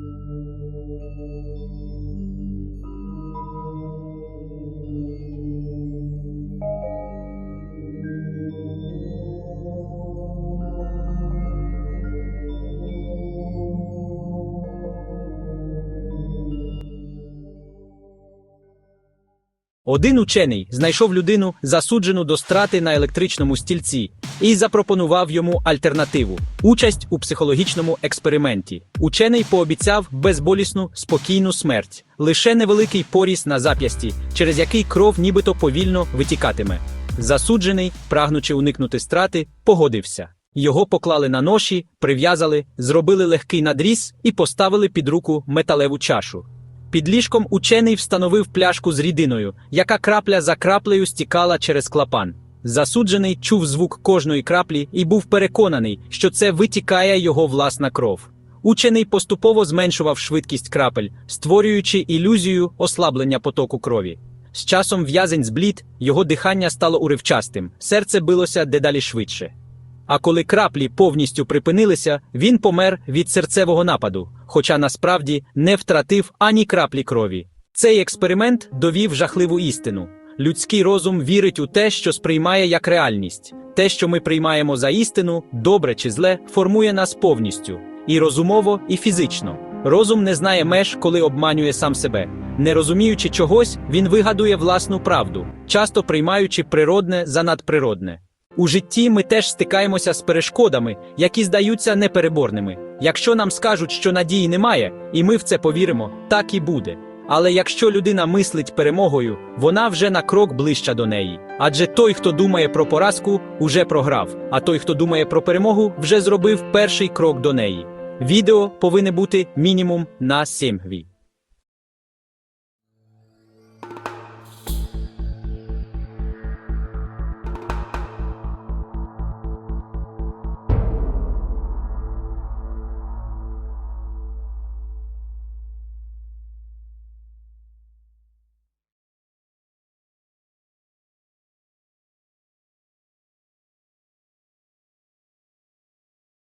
Thank you. Один учений знайшов людину, засуджену до страти на електричному стільці, і запропонував йому альтернативу участь у психологічному експерименті. Учений пообіцяв безболісну, спокійну смерть, лише невеликий поріз на зап'ясті, через який кров нібито повільно витікатиме. Засуджений, прагнучи уникнути страти, погодився. Його поклали на ноші, прив'язали, зробили легкий надріз і поставили під руку металеву чашу. Під ліжком учений встановив пляшку з рідиною, яка крапля за краплею стікала через клапан. Засуджений чув звук кожної краплі і був переконаний, що це витікає його власна кров. Учений поступово зменшував швидкість крапель, створюючи ілюзію ослаблення потоку крові. З часом в'язень зблід, його дихання стало уривчастим, серце билося дедалі швидше. А коли краплі повністю припинилися, він помер від серцевого нападу, хоча насправді не втратив ані краплі крові. Цей експеримент довів жахливу істину. Людський розум вірить у те, що сприймає як реальність. Те, що ми приймаємо за істину, добре чи зле, формує нас повністю і розумово, і фізично. Розум не знає меж, коли обманює сам себе. Не розуміючи чогось, він вигадує власну правду, часто приймаючи природне за надприродне. У житті ми теж стикаємося з перешкодами, які здаються непереборними. Якщо нам скажуть, що надії немає, і ми в це повіримо, так і буде. Але якщо людина мислить перемогою, вона вже на крок ближча до неї. Адже той, хто думає про поразку, уже програв, а той, хто думає про перемогу, вже зробив перший крок до неї. Відео повинне бути мінімум на 7 гві.